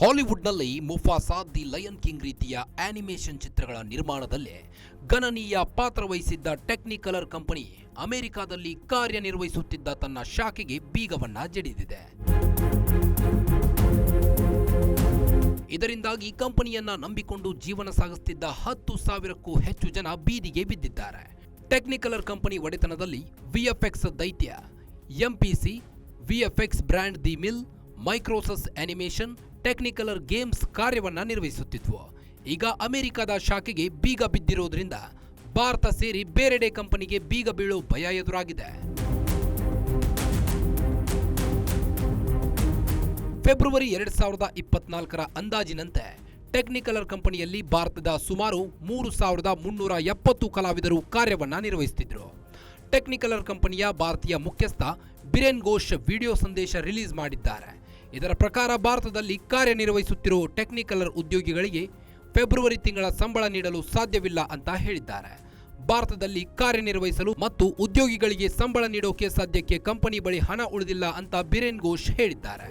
ಹಾಲಿವುಡ್ನಲ್ಲಿ Mufasa the lion king ರೀತಿಯ animation ಚಿತ್ರಗಳ ನಿರ್ಮಾಣದಲ್ಲಿ ಗಣನೀಯ ಪಾತ್ರ ವಹಿಸಿದ್ದ ಟೆಕ್ನಿಕಲರ್ ಕಂಪನಿ ಅಮೆರಿಕಾದಲ್ಲಿ ಕಾರ್ಯನಿರ್ವಹಿಸುತ್ತಿದ್ದ ತನ್ನ ಶಾಖೆಗೆ ಬೀಗವನ್ನ ಜಡಿದಿದೆ. ಇದರಿಂದಾಗಿ ಕಂಪನಿಯನ್ನ ನಂಬಿಕೊಂಡು ಜೀವನ ಸಾಗಿಸುತ್ತಿದ್ದ ಹತ್ತು ಸಾವಿರಕ್ಕೂ ಹೆಚ್ಚು ಜನ ಬೀದಿಗೆ ಬಿದ್ದಿದ್ದಾರೆ. ಟೆಕ್ನಿಕಲರ್ ಕಂಪನಿ ಒಡೆತನದಲ್ಲಿ ವಿಎಫ್ಎಕ್ಸ್ ದೈತ್ಯ, MPC, VFX brand the Mill, Mikros animation Technicolor games ಕಾರ್ಯವನ್ನು ನಿರ್ವಹಿಸುತ್ತಿದ್ವು. ಈಗ ಅಮೆರಿಕದ ಶಾಖೆಗೆ ಬೀಗ ಬಿದ್ದಿರೋದ್ರಿಂದ ಭಾರತ ಸೇರಿ ಬೇರೆಡೆ ಕಂಪನಿಗೆ ಬೀಗ ಬೀಳೋ ಭಯ ಎದುರಾಗಿದೆ. ಫೆಬ್ರವರಿ ಎರಡು ಸಾವಿರದ ಇಪ್ಪತ್ನಾಲ್ಕರ ಅಂದಾಜಿನಂತೆ ಟೆಕ್ನಿಕಲರ್ ಕಂಪನಿಯಲ್ಲಿ ಭಾರತದ ಸುಮಾರು ಮೂರು ಸಾವಿರದ ಮುನ್ನೂರ ಎಪ್ಪತ್ತು ಕಲಾವಿದರು ಕಾರ್ಯವನ್ನು ನಿರ್ವಹಿಸುತ್ತಿದ್ದರು ಟೆಕ್ನಿಕಲರ್ ಕಂಪನಿಯ ಭಾರತೀಯ ಮುಖ್ಯಸ್ಥ ಬಿರೇನ್ ಘೋಷ್ ವಿಡಿಯೋ ಸಂದೇಶ ರಿಲೀಸ್ ಮಾಡಿದ್ದಾರೆ. ಇದರ ಪ್ರಕಾರ ಭಾರತದಲ್ಲಿ ಕಾರ್ಯನಿರ್ವಹಿಸುತ್ತಿರುವ ಟೆಕ್ನಿಕಲರ್ ಉದ್ಯೋಗಿಗಳಿಗೆ ಫೆಬ್ರವರಿ ತಿಂಗಳ ಸಂಬಳ ನೀಡಲು ಸಾಧ್ಯವಿಲ್ಲ ಅಂತ ಹೇಳಿದ್ದಾರೆ. ಭಾರತದಲ್ಲಿ ಕಾರ್ಯನಿರ್ವಹಿಸಲು ಮತ್ತು ಉದ್ಯೋಗಿಗಳಿಗೆ ಸಂಬಳ ನೀಡೋಕೆ ಸದ್ಯಕ್ಕೆ ಕಂಪನಿ ಬಳಿ ಹಣ ಉಳಿದಿಲ್ಲ ಅಂತ ಬಿರೇನ್ ಘೋಷ್ ಹೇಳಿದ್ದಾರೆ.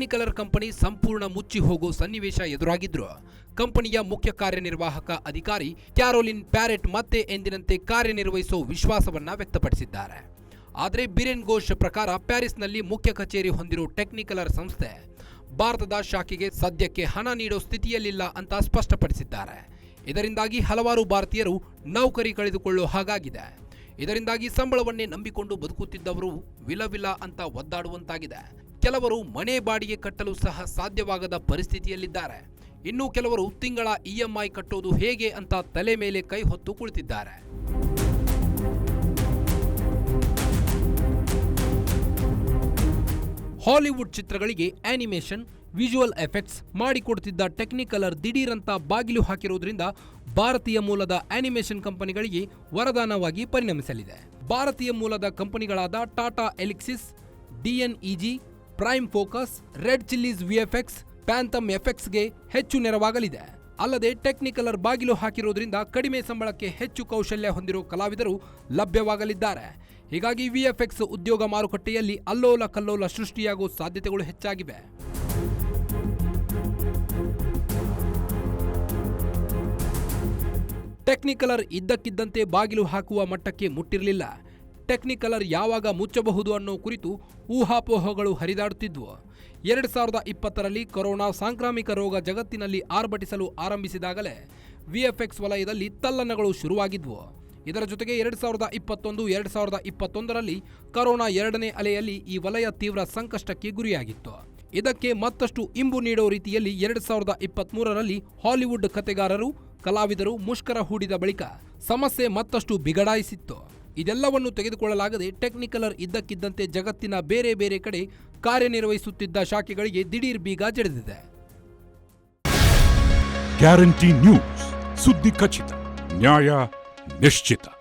ಟೆಕ್ನಿಕಲರ್ ಕಂಪನಿ ಸಂಪೂರ್ಣ ಮುಚ್ಚಿ ಹೋಗೋ ಸನ್ನಿವೇಶ ಎದುರಾಗಿದ್ರು. ಕಂಪನಿಯ ಮುಖ್ಯ ಕಾರ್ಯನಿರ್ವಾಹಕ ಅಧಿಕಾರಿ ಕ್ಯಾರೋಲಿನ್ ಪ್ಯಾರೆಟ್ ಮತ್ತೆ ಎಂದಿನಂತೆ ಕಾರ್ಯನಿರ್ವಹಿಸೋ ವಿಶ್ವಾಸವನ್ನ ವ್ಯಕ್ತಪಡಿಸಿದ್ದಾರೆ. ಆದರೆ ಬಿರೆನ್ ಘೋಷ್ ಪ್ರಕಾರ ಪ್ಯಾರಿಸ್ನಲ್ಲಿ ಮುಖ್ಯ ಕಚೇರಿ ಹೊಂದಿರೋ ಟೆಕ್ನಿಕಲರ್ ಸಂಸ್ಥೆ ಭಾರತದ ಶಾಖೆಗೆ ಸದ್ಯಕ್ಕೆ ಹಣ ನೀಡೋ ಸ್ಥಿತಿಯಲ್ಲಿಲ್ಲ ಅಂತ ಸ್ಪಷ್ಟಪಡಿಸಿದ್ದಾರೆ. ಇದರಿಂದಾಗಿ ಹಲವಾರು ಭಾರತೀಯರು ನೌಕರಿ ಕಳೆದುಕೊಳ್ಳೋ ಹಾಗಾಗಿದೆ. ಇದರಿಂದಾಗಿ ಸಂಬಳವನ್ನೇ ನಂಬಿಕೊಂಡು ಬದುಕುತ್ತಿದ್ದವರು ವಿಲವಿಲ ಅಂತ ಒದ್ದಾಡುವಂತಾಗಿದೆ. ಕೆಲವರು ಮನೆ ಬಾಡಿಗೆ ಕಟ್ಟಲು ಸಹ ಸಾಧ್ಯವಾಗದ ಪರಿಸ್ಥಿತಿಯಲ್ಲಿದ್ದಾರೆ. ಇನ್ನು ಕೆಲವರು ತಿಂಗಳ ಇಎಂಐ ಕಟ್ಟೋದು ಹೇಗೆ ಅಂತ ತಲೆ ಮೇಲೆ ಕೈ ಹೊತ್ತು ಕುಳಿತಿದ್ದಾರೆ. ಹಾಲಿವುಡ್ ಚಿತ್ರಗಳಿಗೆ ಆನಿಮೇಷನ್, ವಿಜುವಲ್ ಎಫೆಕ್ಟ್ಸ್ ಮಾಡಿಕೊಡ್ತಿದ್ದ ಟೆಕ್ನಿಕಲರ್ ದಿಢೀರಂತ ಬಾಗಿಲು ಹಾಕಿರೋದ್ರಿಂದ ಭಾರತೀಯ ಮೂಲದ ಆನಿಮೇಷನ್ ಕಂಪನಿಗಳಿಗೆ ವರದಾನವಾಗಿ ಪರಿಣಮಿಸಲಿದೆ. ಭಾರತೀಯ ಮೂಲದ ಕಂಪನಿಗಳಾದ Tata Elxsi DNEG Prime Focus, Red Chillies VFX, Phantom ಎಫೆಕ್ಸ್ಗೆ ಹೆಚ್ಚು ನೆರವಾಗಲಿದೆ. ಅಲ್ಲದೆ ಟೆಕ್ನಿಕಲರ್ ಬಾಗಿಲು ಹಾಕಿರೋದ್ರಿಂದ ಕಡಿಮೆ ಸಂಬಳಕ್ಕೆ ಹೆಚ್ಚು ಕೌಶಲ್ಯ ಹೊಂದಿರುವ ಕಲಾವಿದರು ಲಭ್ಯವಾಗಲಿದ್ದಾರೆ. ಹೀಗಾಗಿ ವಿಎಫ್ಎಕ್ಸ್ ಉದ್ಯೋಗ ಮಾರುಕಟ್ಟೆಯಲ್ಲಿ ಅಲ್ಲೋಲ ಕಲ್ಲೋಲ ಸೃಷ್ಟಿಯಾಗುವ ಸಾಧ್ಯತೆಗಳು ಹೆಚ್ಚಾಗಿವೆ. ಟೆಕ್ನಿಕಲರ್ ಇದ್ದಕ್ಕಿದ್ದಂತೆ ಬಾಗಿಲು ಹಾಕುವ ಮಟ್ಟಕ್ಕೆ ಮುಟ್ಟಿರಲಿಲ್ಲ. ಟೆಕ್ನಿಕಲರ್ ಯಾವಾಗ ಮುಚ್ಚಬಹುದು ಅನ್ನೋ ಕುರಿತು ಊಹಾಪೋಹಗಳು ಹರಿದಾಡುತ್ತಿದ್ವು. ಎರಡು ಸಾವಿರದ ಇಪ್ಪತ್ತರಲ್ಲಿ ಕೊರೋನಾ ಸಾಂಕ್ರಾಮಿಕ ರೋಗ ಜಗತ್ತಿನಲ್ಲಿ ಆರ್ಭಟಿಸಲು ಆರಂಭಿಸಿದಾಗಲೇ ವಿಎಫ್ಎಕ್ಸ್ ವಲಯದಲ್ಲಿ ತಲ್ಲಣಗಳು ಶುರುವಾಗಿದ್ವು. ಇದರ ಜೊತೆಗೆ ಎರಡು ಸಾವಿರದ ಇಪ್ಪತ್ತೊಂದು, ಎರಡು ಸಾವಿರದ ಇಪ್ಪತ್ತೊಂದರಲ್ಲಿ ಕೊರೋನಾ ಎರಡನೇ ಅಲೆಯಲ್ಲಿ ಈ ವಲಯ ತೀವ್ರ ಸಂಕಷ್ಟಕ್ಕೆ ಗುರಿಯಾಗಿತ್ತು. ಇದಕ್ಕೆ ಮತ್ತಷ್ಟು ಇಂಬು ನೀಡೋ ರೀತಿಯಲ್ಲಿ ಎರಡು ಸಾವಿರದ ಇಪ್ಪತ್ತ್ಮೂರರಲ್ಲಿ ಹಾಲಿವುಡ್ ಕತೆಗಾರರು, ಕಲಾವಿದರು ಮುಷ್ಕರ ಹೂಡಿದ ಬಳಿಕ ಸಮಸ್ಯೆ ಮತ್ತಷ್ಟು ಬಿಗಡಾಯಿಸಿತ್ತು. ಇದೆಲ್ಲವನ್ನು ತೆಗೆದುಕೊಳ್ಳಲಾಗದೆ ಟೆಕ್ನಿಕಲರ್ ಇದ್ದಕ್ಕಿದ್ದಂತೆ ಜಗತ್ತಿನ ಬೇರೆ ಬೇರೆ ಕಡೆ ಕಾರ್ಯನಿರ್ವಹಿಸುತ್ತಿದ್ದ ಶಾಖೆಗಳಿಗೆ ದಿಢೀರ್ ಬೀಗ ಜಡಿದಿದೆ. Guarantee news. ಸುದ್ದಿ ಖಚಿತ, ನ್ಯಾಯ ನಿಶ್ಚಿತ.